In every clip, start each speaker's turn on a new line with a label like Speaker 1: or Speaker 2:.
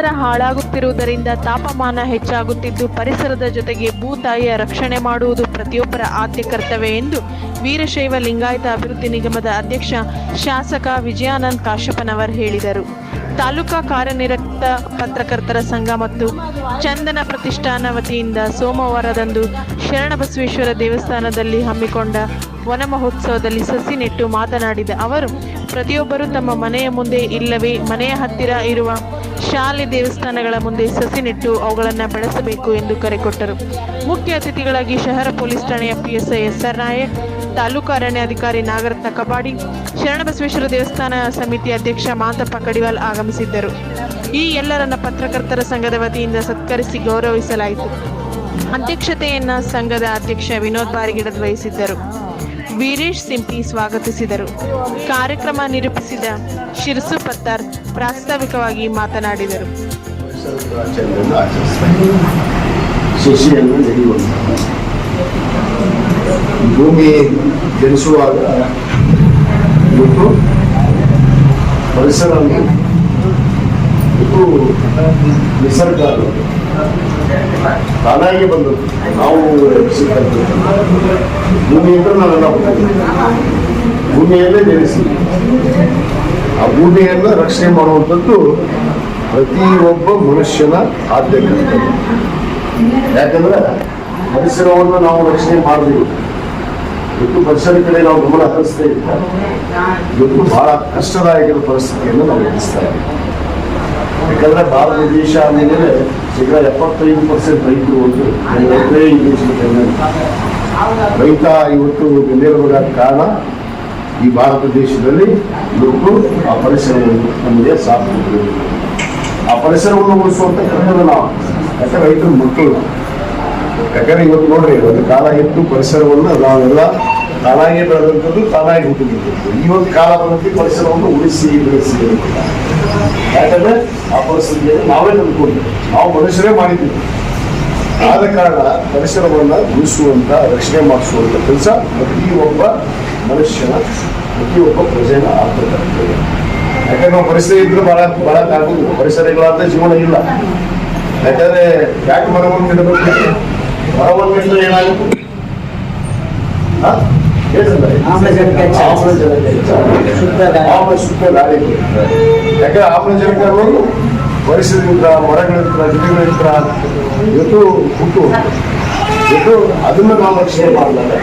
Speaker 1: ಪರಿಸರ ಹಾಳಾಗುತ್ತಿರುವುದರಿಂದ ತಾಪಮಾನ ಹೆಚ್ಚಾಗುತ್ತಿದ್ದು, ಪರಿಸರದ ಜೊತೆಗೆ ಭೂತಾಯಿಯ ರಕ್ಷಣೆ ಮಾಡುವುದು ಪ್ರತಿಯೊಬ್ಬರ ಆದ್ಯ ಕರ್ತವ್ಯ ಎಂದು ವೀರಶೈವ ಲಿಂಗಾಯತ ಅಭಿವೃದ್ಧಿ ನಿಗಮದ ಅಧ್ಯಕ್ಷ ಶಾಸಕ ವಿಜಯಾನಂದ್ ಕಾಶಪ್ಪನವರ್ ಹೇಳಿದರು. ತಾಲೂಕಾ ಕಾರ್ಯನಿರತ ಪತ್ರಕರ್ತರ ಸಂಘ ಮತ್ತು ಚಂದನ ಪ್ರತಿಷ್ಠಾನ ವತಿಯಿಂದ ಸೋಮವಾರದಂದು ಶರಣಬಸವೇಶ್ವರ ದೇವಸ್ಥಾನದಲ್ಲಿ ಹಮ್ಮಿಕೊಂಡ ವನ ಮಹೋತ್ಸವದಲ್ಲಿ ಸಸಿ ನೆಟ್ಟು ಮಾತನಾಡಿದ ಅವರು, ಪ್ರತಿಯೊಬ್ಬರು ತಮ್ಮ ಮನೆಯ ಮುಂದೆ ಇಲ್ಲವೇ ಮನೆಯ ಹತ್ತಿರ ಇರುವ ಶಾಲೆ ದೇವಸ್ಥಾನಗಳ ಮುಂದೆ ಸಸಿ ನೆಟ್ಟು ಅವುಗಳನ್ನು ಬೆಳೆಸಬೇಕು ಎಂದು ಕರೆ ಕೊಟ್ಟರು. ಮುಖ್ಯ ಅತಿಥಿಗಳಾಗಿ ಶಹರ ಪೊಲೀಸ್ ಠಾಣೆಯ ಪಿಎಸ್ಐ ಎಸ್ಆರ್ ನಾಯಕ್, ತಾಲೂಕು ಅರಣ್ಯಾಧಿಕಾರಿ ನಾಗರತ್ನ ಕಬಾಡಿ, ಶರಣಬಸವೇಶ್ವರ ದೇವಸ್ಥಾನ ಸಮಿತಿ ಅಧ್ಯಕ್ಷ ಮಾಂತಪ್ಪ ಕಡಿವಾಲ್ ಆಗಮಿಸಿದ್ದರು. ಈ ಎಲ್ಲರನ್ನ ಪತ್ರಕರ್ತರ ಸಂಘದ ವತಿಯಿಂದ ಸತ್ಕರಿಸಿ ಗೌರವಿಸಲಾಯಿತು. ಅಧ್ಯಕ್ಷತೆಯನ್ನ ಸಂಘದ ಅಧ್ಯಕ್ಷ ವಿನೋದ್ ಬಾರಿಗಿಡದ್ ವಹಿಸಿದ್ದರು. ವೀರೇಶ್ ಸಿಂಪಿ ಸ್ವಾಗತಿಸಿದರು ಕಾರ್ಯಕ್ರಮ ನಿರೂಪಿಸಿದ ಶಿರಸು ಪತ್ತಾರ್ ಪ್ರಾಸ್ತಾವಿಕವಾಗಿ ಮಾತನಾಡಿದರು
Speaker 2: ಭೂಮಿ ಜನಿಸುವಾಗ ಮತ್ತು ಪರಿಸರ ಇದು ನಿಸರ್ಗ. ತಾನಾಗಿ ಬಂದದ್ದು. ನಾವು ಭೂಮಿ ಭೂಮಿಯಿಂದ ನಾವೆಲ್ಲ ಹುಟ್ಟಿದ್ದೀವಿ. ಭೂಮಿಯಲ್ಲೇ ನೆಲೆಸಿ. ಆ ಭೂಮಿಯನ್ನು ರಕ್ಷಣೆ ಮಾಡುವಂಥದ್ದು ಪ್ರತಿಯೊಬ್ಬ ಮನುಷ್ಯನ ಆದ್ಯ ಯಾಕಂದ್ರೆ ಪರಿಸರವನ್ನು ನಾವು ರಕ್ಷಣೆ ಮಾಡಬೇಕು. ಇವತ್ತು ಪರಿಸರ ಕಡೆ ನಾವು ಗಮನ ಹರಿಸ್ತಾ ಇದ್ದ. ಇವತ್ತು ಬಹಳ ಕಷ್ಟದಾಯಕ ಪರಿಸ್ಥಿತಿಯನ್ನು ನಾವು ಎದುರಿಸ್ತಾ ಇದ್ದೀವಿ. ಯಾಕಂದ್ರೆ ಭಾರತ ದೇಶ ಅಂದಮೇಲೆ ಶೇಕಡ ಎಪ್ಪತ್ತೈದು ಪರ್ಸೆಂಟ್ ರೈತರು ಒಂದು. ರೈತ ಇವತ್ತು ಬೆನ್ನೆಲುಬಾಗ ಕಾರಣ ಈ ಭಾರತ ದೇಶದಲ್ಲಿ ಇವತ್ತು ಆ ಪರಿಸರವನ್ನು ನಮಗೆ ಸಾಕು. ಆ ಪರಿಸರವನ್ನು ಉಳಿಸುವಂತ ಕರ್ತವ್ಯ ನಾವು ಯಾಕಂದ್ರೆ ರೈತರ ಮಕ್ಕಳು ಯಾಕಂದ್ರೆ ಇವತ್ತು ನೋಡ್ರಿ, ಒಂದು ಕಾಲ ಇತ್ತು ಪರಿಸರವನ್ನು ನಾವೆಲ್ಲ ತಾನಾಗಿ ಬೆಳೆದಂಥದ್ದು ತಾನಾಗಿ ಹುಟ್ಟಿದಂಥದ್ದು. ಈ ಒಂದು ಕಾಲ ಬಂದಂತೆ ಪರಿಸರವನ್ನು ಉಳಿಸಿ, ಬೆಳೆಸಿ. ಯಾಕಂದ್ರೆ ಆ ಪರಿಸ್ಥಿತಿಯನ್ನು ನಾವೇ ತಂದುಕೊಂಡಿದ್ದೇವೆ. ನಾವು ಮನುಷ್ಯರೇ ಮಾಡಿದ್ದೀವಿ. ಆದ ಕಾರಣ ಪರಿಸರವನ್ನು ಉಳಿಸುವಂತ, ರಕ್ಷಣೆ ಮಾಡಿಸುವಂತ ಕೆಲಸ ಪ್ರತಿಯೊಬ್ಬ ಮನುಷ್ಯನ ಪ್ರತಿಯೊಬ್ಬ ಪ್ರಜೆನ ಆಗ್ತದೆ. ಯಾಕಂದ್ರೆ ನಾವು ಪರಿಸರ ಇದ್ರೆ ಬಹಳ ಬಹಳ ಆಗುದು ಪರಿಸರ ಇಲ್ಲದ ಜೀವನ ಇಲ್ಲ. ಯಾಕಂದ್ರೆ ಯಾಕೆ ಮರವನ್ನು ಇಡಬೇಕು ಮರವನ್ನು ಇಟ್ಟರೆ ಏನಾಗುತ್ತೆ?
Speaker 3: ಆಮ್ಲಜನಕ. ಶುದ್ಧ ಗಾಳಿ.
Speaker 2: ಯಾಕಂದ್ರೆ ಪರಿಸರದಿಂದ ಮರಗಳಿಂದ ಗಿಡಗಳಿಂದ ಇವತ್ತು ಹುಟ್ಟು. ಎದ್ದು ಅದನ್ನ ನಾವು ರಕ್ಷಣೆ ಮಾಡಲಾರೆ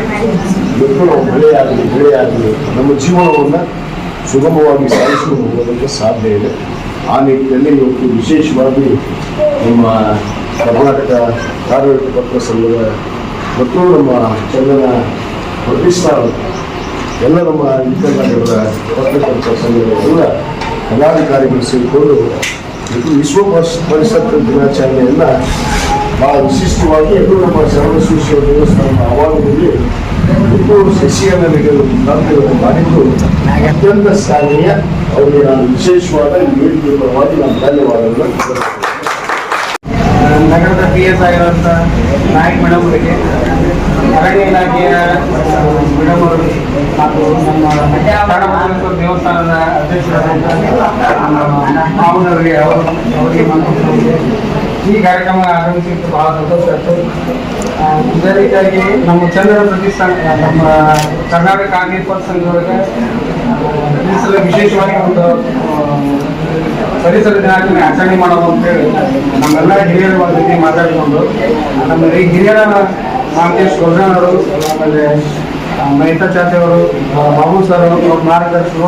Speaker 2: ಇವತ್ತು ನಾವು ಬೆಳೆ ಆಗಲಿ ಬೆಳೆ ಆಗಲಿ ನಮ್ಮ ಜೀವನವನ್ನು ಸುಗಮವಾಗಿ ಸಾಗಿಸಿಕೊಂಡು ಹೋಗೋದಕ್ಕೆ ಸಾಧ್ಯ ಇದೆ. ಆ ನಿಟ್ಟಿನಲ್ಲಿ ಇವತ್ತು ವಿಶೇಷವಾಗಿ ನಮ್ಮ ಕರ್ನಾಟಕ ಆಡಳಿತ ಪತ್ರ ಸಂಘದ ಮತ್ತು ನಮ್ಮ ಚಂದನ ಪ್ರತಿಷ್ಠಾನ. ಎಲ್ಲ ನಮ್ಮ ಇಂಟರ್ನಾಟದ ಪತ್ರಕರ್ತರ ಸಂಘದ ಎಲ್ಲ ಪದಾಧಿಕಾರಿಗಳು ಸೇರಿಕೊಂಡು ಇದು ವಿಶ್ವ ಪರಿಸರ ದಿನಾಚರಣೆಯನ್ನ ಬಹಳ ವಿಶಿಷ್ಟವಾಗಿ ಇದು ನಮ್ಮ ಸರ್ವಶ್ರೇಷ್ಠ ದೇವಸ್ಥಾನದ ಆವರಣದಲ್ಲಿ ಇದು ಸಸಿಯನ್ನು ನೀಡಲು ಪ್ರಾರ್ಥನೆಗಳನ್ನು ಮಾಡಿದ್ದು ಅತ್ಯಂತ ಸ್ಥಾನೀಯ, ಅವರಿಗೆ ನಾನು ವಿಶೇಷವಾದ ವೇದಿಕೆ ಪರವಾಗಿ ನಾನು ಧನ್ಯವಾದಗಳನ್ನು
Speaker 3: ನಗರದ ಪಿ ಎಸ್ ಆಗಿರುವಂಥ ನಾಯಕ್ ಮೇಡಮ್ ಅವರಿಗೆ ಅರಣ್ಯ ಇಲಾಖೆಯ ಮೇಡಮ್ ಅವರು ಹಾಗೂ ನಮ್ಮ ಶರಣಬಸವೇಶ್ವರ ದೇವಸ್ಥಾನದ ಅಧ್ಯಕ್ಷರಾದಂಥ ಮಾವನವರಿಗೆ ಅವರು, ಅವರಿಗೆ ಈ ಕಾರ್ಯಕ್ರಮ ಆರಂಭಿಸಿದ್ದು ಬಹಳ ಸಂತೋಷ ಆಯಿತು. ಇದೇ ರೀತಿಯಾಗಿ ನಮ್ಮ ಚಂದ್ರ ಪ್ರತಿಷ್ಠಾನ ನಮ್ಮ ಕರ್ನಾಟಕ ಪಕ್ಷ ಸಂಘದೊಳಗೆ ಈ ಸಲ ವಿಶೇಷವಾಗಿ ಒಂದು ಪರಿಸರ ದಿನಾಚರಣೆ ಆಚರಣೆ ಮಾಡೋದು ಅಂತೇಳಿ ನಮ್ಮೆಲ್ಲ ಹಿರಿಯರ ಜೊತೆ ಮಾತಾಡಿಕೊಂಡು, ನಮ್ಮ ಹಿರಿಯರ ಮಾಂತೇಶ್ ಅವರು, ಆಮೇಲೆ ಮಹಿತಾ ಚಾಚೆ ಅವರು ಬಾಬು ಸರ್ ಅವ್ರ ಮಾರ್ಗದರ್ಶಕರು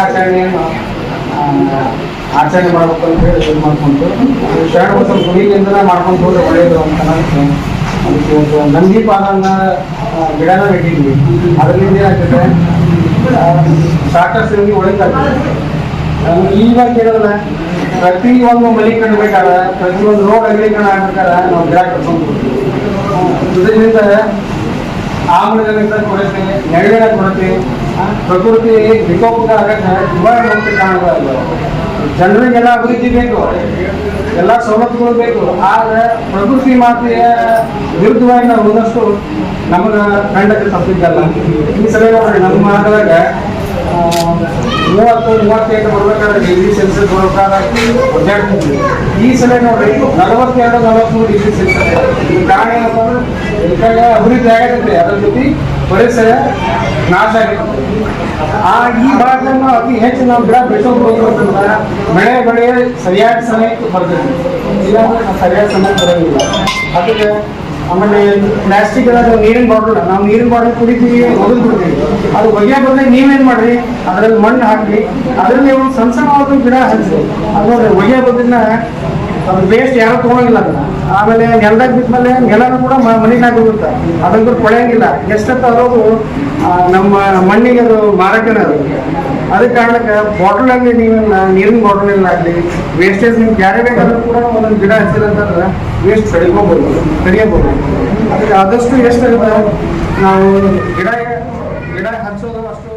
Speaker 3: ಆಚರಣೆ ಆಚರಣೆ ಮಾಡಬೇಕು ಅಂತ ಹೇಳಿ ಇದು ಮಾಡ್ಕೊಂಡು ಶರಣ ಸ್ವಲ್ಪ ಗುಡಿಯಿಂದ ಮಾಡ್ಕೊಂಡು ಹೋದ್ರೆ ಒಳ್ಳೆಯದು ಅಂತ ಒಂದು ನಂದಿ ಪಾಲನ್ನ ಗಿಡನ ಇಟ್ಟಿದ್ವಿ ಅದರಿಂದ ಏನಾಗ್ತದೆ? ಸಾಕಷ್ಟು ನಿಮಗೆ ಈಗ ನಮ್ಗೆ ಇವಾಗ ಕೇಳೋದ ಪ್ರತಿ ಒಂದು ಮನೆ ಕಟ್ಟಬೇಕಾದ ಪ್ರತಿಯೊಂದು ರೋಡ್ ಅಗಲೀಕರಣ ಆಗ್ಬೇಕಾದ್ರೆ ನಾವು ಗಿಡ ಕಟ್ಕೊಂಡು ಇದರಿಂದ ಆಮ್ಲಜನಕ ಕೊರತೆ ನೆರಳಿನ ಕೊರತೆ ಪ್ರಕೃತಿ ವಿಕೋಪದ ಆಗಕ್ಕೆ ತುಂಬಾ ಮುಖ್ಯ ಕಾರಣಗಳಾಗಿವೆ ಜನರಿಗೆಲ್ಲ ಅಭಿವೃದ್ಧಿ ಬೇಕು ಎಲ್ಲ ಸವಲತ್ತುಗಳು ಬೇಕು. ಆದ್ರೆ ಪ್ರಕೃತಿ ಮಾತೆಯ ವಿರುದ್ಧವಾಗಿ ನಾವು ಹೋದಷ್ಟು ನಮಗೆ ಕಂಡಕ್ಕೆ ತಪ್ಪಿದ್ದಲ್ಲ. ಈ ಸಲ ನಮ್ಮ ಆ, ಮೂವತ್ತು ಮೂವತ್ತೈದು ಬರ್ಬೇಕಾದ್ರೆ ಡಿಗ್ರಿ ಸೆಲ್ಸಿಯಸ್ ಬರ್ಬೇಕಾದ್ರೆ ಒದ್ದಾಡ್ತಿದ್ವಿ ಈ ಸಲ ನೋಡ್ರಿ, ನಲವತ್ತೆರಡು ನಲವತ್ತ್ಮೂರು ಡಿಗ್ರಿ ಸೆಲ್ಸಿಯಸ್ ಕಾರಣ ಏನಪ್ಪ ಅಂದ್ರೆ ಅಭಿವೃದ್ಧಿ ಆಗತ್ತೆ. ಅದ್ರ ಜೊತೆ ಪರಿಸರ ನಾಶ ಆಗೈತೆ ಆ ಈ ಭಾಗದಲ್ಲಿ ಅತಿ ಹೆಚ್ಚು ನಾವು ಗಿಡ ಬೆಳೆಸೋದು ಮಳೆ ಬೆಳೆ ಸರಿಯಾದ ಸಮಯಕ್ಕೆ ಬರ್ತದೆ. ಇಲ್ಲ ಸರಿಯಾದ ಸಮಯಕ್ಕೆ ಬರೋದಿಲ್ಲ. ಅದಕ್ಕೆ ಆಮೇಲೆ ಪ್ಲಾಸ್ಟಿಕ್ ಎಲ್ಲ ನೀರಿನ ಬಾಟಲ್ ನಾವು ನೀರಿನ ಬಾಟಲ್ ಕುಡಿತೀವಿ, ಮೊದಲು ಕುಡಿತೀವಿ. ಅದು ಬಗೆ ಬಂದ್ರೆ ನೀವೇನ್ ಮಾಡ್ರಿ? ಅದ್ರಲ್ಲಿ ಮಣ್ಣು ಹಾಕಿ ಅದರಲ್ಲಿ ಒಂದು ಸಣ್ಣ ಸಣ್ಣ ಗಿಡ ಹಚ್ಚಿ ಅದು ಹೊಗೆ ಬದಲಿನ ಅದು ವೇಸ್ಟ್ ಯಾರು ತಗೊಳಂಗಿಲ್ಲ ಅದನ್ನ. ಆಮೇಲೆ ನೆಲದಾಗ ಬಿದ್ಮೇಲೆ ನೆಲನೂ ಕೂಡ ಮನೆಗೆ ಹಾಕಿಬಿಡುತ್ತೆ. ಅದಂತೂ ಕೊಳೆಯಂಗಿಲ್ಲ ಎಷ್ಟಂತ ಅದು ನಮ್ಮ ಮಣ್ಣಿಗೆ ಅದು ಮಾರಾಟನೇ ಅದು. ಅದೇ ಕಾರಣಕ್ಕೆ ಬಾಟಲ್ ಆಗಲಿ ನೀವು ನೀರಿನ ಆಗಲಿ ವೇಸ್ಟೇಜ್ ನಿಮ್ಗೆ ಯಾರೇ ಬೇಕಾದ್ರೂ ಕೂಡ ಒಂದೊಂದು ಗಿಡ ಹಚ್ಚಿರಂತಂದ್ರೆ ವೇಸ್ಟ್ ತಡಿಕೋಬೋದು ತಡಿಯಬಹುದು ಅದಕ್ಕೆ ಆದಷ್ಟು ಎಷ್ಟು ನಾವು ಗಿಡ ಗಿಡ ಹಚ್ಚೋದು ಅಷ್ಟು